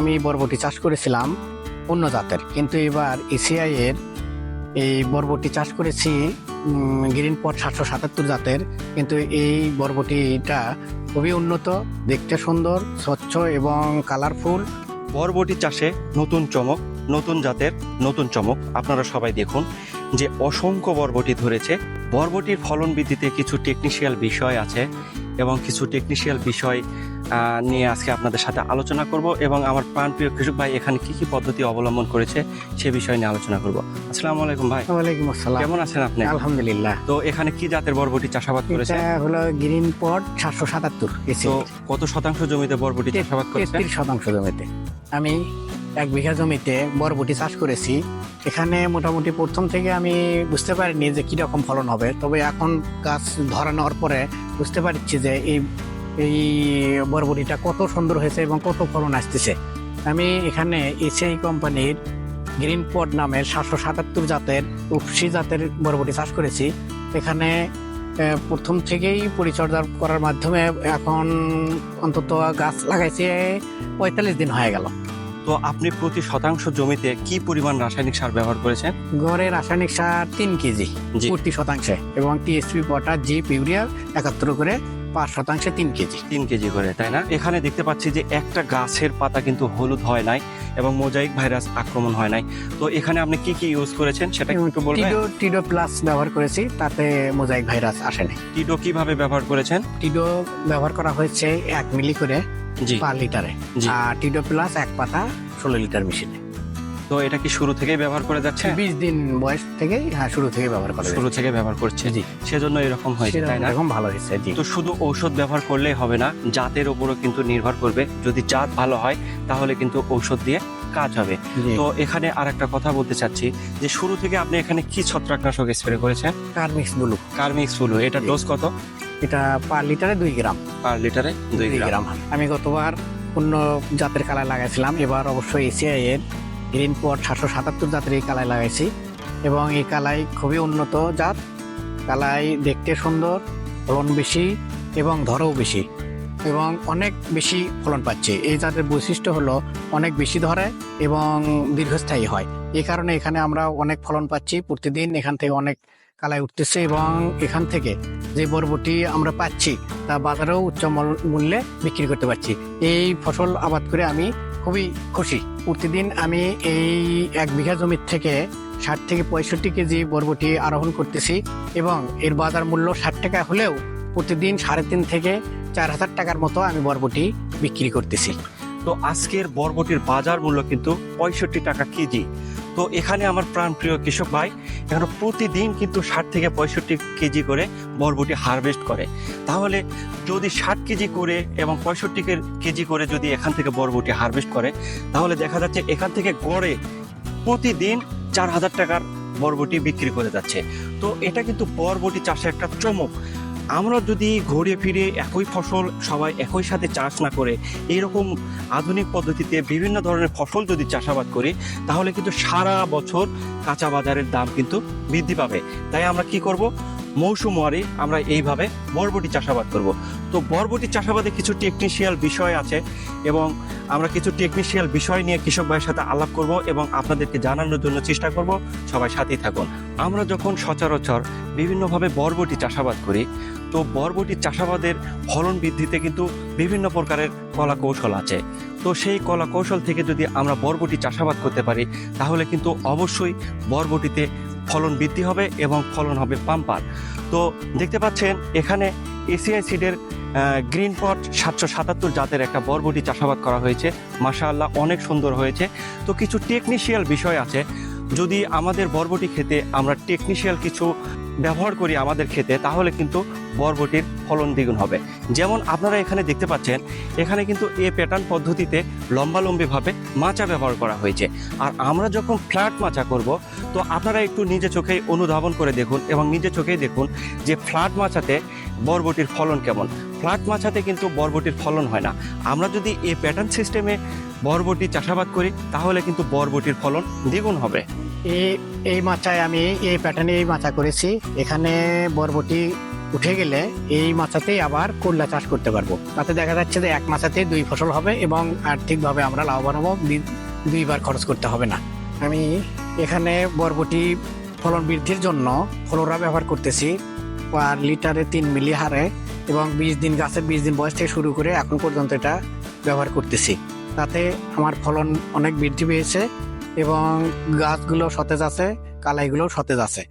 আমি বরবটি চাষ করেছিলাম অন্য জাতের। কিন্তু এবার এসিআই এর এই বরবটি চাষ করেছি গ্রিন পট সাতশো সাতাত্তর জাতের। কিন্তু এই বরবটিটা খুবই উন্নত, দেখতে সুন্দর, স্বচ্ছ এবং কালারফুল বরবটি চাষে নতুন চমক, নতুন জাতের নতুন চমক। আপনারা সবাই দেখুন যে অসংখ্য বরবটি ধরেছে। বরবটির ফলন বৃদ্ধিতে কিছু টেকনিশিয়াল বিষয় আছে। এবং কিছু টেকনিশিয়াল বিষয় নিয়ে আজকে আপনাদের সাথে আলোচনা করব এবং আমার প্রাণপ্রিয় কৃষক ভাই এখানে কি কি পদ্ধতি অবলম্বন করেছে সে বিষয় নিয়ে আলোচনা করব। আসসালামু আলাইকুম ভাই। ওয়ালাইকুম আসসালাম। কেমন আছেন আপনি? আলহামদুলিল্লাহ। তো এখানে কি জাতের বরবটি চাষাবাদ করেছে এটা হলো গ্রিন পট সাতশো সাতাত্তর তো কত শতাংশ জমিতে বরবটি চাষাবাদ করেছে তেত্রিশ শতাংশ জমিতে। আমি এক বিঘা জমিতে বরবটি চাষ করেছি। এখানে মোটামুটি প্রথম থেকে আমি বুঝতে পারিনি যে কীরকম ফলন হবে। তবে এখন গাছ ধরানোর পরে বুঝতে পারছি যে এই এই বরবটিটা কত সুন্দর হয়েছে এবং কত ফলন আসতেছে। আমি এখানে এসিআই কোম্পানির গ্রিন পড নামের সাতশো সাতাত্তর জাতের উপসি জাতের বরবটি চাষ করেছি। এখানে প্রথম থেকেই পরিচর্যা করার মাধ্যমে এখন অন্তত গাছ লাগাইছে পঁয়তাল্লিশ দিন হয়ে গেল। তো আপনি প্রতি শতাংশ জমিতে কি পরিমাণ রাসায়নিক সার ব্যবহার করেছেন? গড়ে রাসায়নিক সার তিন কেজি জি। প্রতি শতাংশে এবং টিএসপি পটাশ জিপ ইউরিয়া একাত্তর করে পাঁচ শতাংশে তিন কেজি। তিন কেজি করে তাই না? এখানে দেখতে পাচ্ছি যে একটা গাছের পাতা কিন্তু হলুদ হয় নাই এবং মোজাইক ভাইরাস আক্রমণ হয় নাই। তো এখানে আপনি কি কি ইউজ করেছেন সেটা একটু বলবেন? টিডো টিডো প্লাস ব্যবহার করেছি তাতে মোজাইক ভাইরাস আসেনি টিডো কীভাবে ব্যবহার করেছেন? টিডো ব্যবহার করা হয়েছে এক মিলি করে পার লিটারে। আর টিডো প্লাস এক পাতা ষোলো লিটার মেশিনে। তো এটা কি শুরু থেকেই ব্যবহার করে যাচ্ছে? বিশ দিন বয়স থেকেই হ্যাঁ শুরু থেকে ব্যবহার করা শুরু থেকে ব্যবহার করছে। জি। সেজন্য এরকম হয়েছে তাই না? এরকম ভালো হয়েছে জি। তো শুধু ঔষধ ব্যবহার করলেই হবে না জাতের উপরও কিন্তু নির্ভর করবে। যদি জাত ভালো হয় তাহলে কিন্তু ঔষধ দিয়ে কাজ হবে। তো এখানে আর একটা কথা বলতে চাচ্ছি যে শুরু থেকে আপনি এখানে কি ছত্রাকনাশক স্প্রে করেছেন? কার্মিক্স ব্লু কার্মিক্স ফুল এটা ডোজ কত? এটা পার লিটারে দুই গ্রাম। পার লিটারে দুই গ্রাম। আমি গতবার অন্য জাতের কালাই লাগাইছিলাম। এবার অবশ্যই এসিআই এর গ্রিন পট সাতশো সাতাত্তর জাতের এই কালাই লাগাইছি। এবং এই কালাই খুবই উন্নত জাত। কালাই দেখতে সুন্দর ফলন বেশি এবং ধরেও বেশি। এবং অনেক বেশি ফলন পাচ্ছে। এই জাতের বৈশিষ্ট্য হলো অনেক বেশি ধরে এবং দীর্ঘস্থায়ী হয়। এই কারণে এখানে আমরা অনেক ফলন পাচ্ছি। প্রতিদিন এখান থেকে অনেক কালাই উঠতেছে এবং এখান থেকে যে বরবটি আমরা পাচ্ছি, তা বাজারেও উচ্চ মূল্যে বিক্রি করতে পারছি। এই ফসল আবাদ করে আমি খুবই খুশি। প্রতিদিন আমি এই এক বিঘা জমির থেকে ষাট থেকে পঁয়ষট্টি কেজি বরবটি আরোহণ করতেছি এবং এর বাজার মূল্য ষাট টাকা হলেও প্রতিদিন সাড়ে তিন থেকে চার হাজার টাকার মতো আমি বরবটি বিক্রি করতেছি। তো আজকের বরবটির বাজার মূল্য কিন্তু পঁয়ষট্টি টাকা কেজি। তো এখানে আমার প্রাণপ্রিয় কৃষক ভাই, এখানে প্রতিদিন কিন্তু ষাট থেকে পঁয়ষট্টি কেজি করে বরবটি হারভেস্ট করে। তাহলে যদি ষাট কেজি করে এবং পঁয়ষট্টি কেজি করে যদি এখান থেকে বরবটি হারভেস্ট করে, তাহলে দেখা যাচ্ছে এখান থেকে গড়ে প্রতিদিন চার হাজার টাকার বরবটি বিক্রি করে যাচ্ছে। তো এটা কিন্তু বরবটি চাষে একটা চমক। আমরা যদি ঘুরে ফিরে একই ফসল সবাই একই সাথে চাষ না করে এইরকম আধুনিক পদ্ধতিতে বিভিন্ন ধরনের ফসল যদি চাষাবাদ করি, তাহলে কিন্তু সারা বছর কাঁচা বাজারের দাম কিন্তু বৃদ্ধি পাবে। তাই আমরা কি করব? মৌসুম ওয়ারি, আমরা এইভাবে বরবটি চাষাবাদ করব। তো বরবটি চাষাবাদে কিছু টেকনিশিয়াল বিষয় আছে এবং আমরা কিছু টেকনিশিয়াল বিষয় নিয়ে কৃষক ভাইয়ের সাথে আলাপ করব এবং আপনাদেরকে জানানোর জন্য চেষ্টা করব। সবাই সাথেই থাকুন। আমরা যখন সচরাচর বিভিন্নভাবে বরবটি চাষাবাদ করি, তো বরবটি চাষাবাদের ফলন বৃদ্ধিতে কিন্তু বিভিন্ন প্রকারের কলা কৌশল আছে। তো সেই কলা কৌশল থেকে যদি আমরা বরবটি চাষাবাদ করতে পারি, তাহলে কিন্তু অবশ্যই বরবটিতে ফলন বৃদ্ধি হবে এবং ফলন হবে পাম্পার। তো দেখতে পাচ্ছেন, এখানে এসিআই সিডের গ্রিন পট সাতশো সাতাত্তর জাতের একটা বরবটি চাষাবাদ করা হয়েছে। মাশাআল্লাহ, অনেক সুন্দর হয়েছে। তো কিছু টেকনিশিয়াল বিষয় আছে। যদি আমাদের বরবটি খেতে আমরা টেকনিশিয়াল কিছু ব্যবহার করি আমাদের খেতে, তাহলে কিন্তু বরবটির ফলন দ্বিগুণ হবে। যেমন আপনারা এখানে দেখতে পাচ্ছেন, এখানে কিন্তু এ প্যাটার্ন পদ্ধতিতে লম্বালম্বিভাবে মাচা ব্যবহার করা হয়েছে। আর আমরা যখন ফ্ল্যাট মাচা করব, তো আপনারা একটু নিজে চোখেই অনুধাবন করে দেখুন এবং নিজে চোখেই দেখুন যে ফ্ল্যাট মাচাতে বরবটির ফলন কেমন। ফ্ল্যাট মাছাতে কিন্তু বরবটির ফলন হয় না। আমরা যদি এই প্যাটার্ন সিস্টেমে বরবটি চাষাবাদ করি, তাহলে কিন্তু বরবটির ফলন দ্বিগুণ হবে। এই এই মাচায় আমি এই প্যাটার্নে এই মাচা করেছি। এখানে বরবটি উঠে গেলে এই মাচাতেই আবার করলা চাষ করতে পারব। তাতে দেখা যাচ্ছে যে এক মাচাতে দুই ফসল হবে এবং আর্থিকভাবে আমরা লাভবান হব দুইবার খরচ করতে হবে না। আমি এখানে বরবটি ফলন বৃদ্ধির জন্য ফলোরা ব্যবহার করতেছি পার লিটারে তিন মিলি হারে এবং বিশ দিন গাছের বিশ দিন বয়স থেকে শুরু করে এখন পর্যন্ত এটা ব্যবহার করতেছি। তাতে আমার ফলন অনেক বৃদ্ধি পেয়েছে এবং গাছগুলো সতেজ আছে কালাইগুলো সতেজ আছে।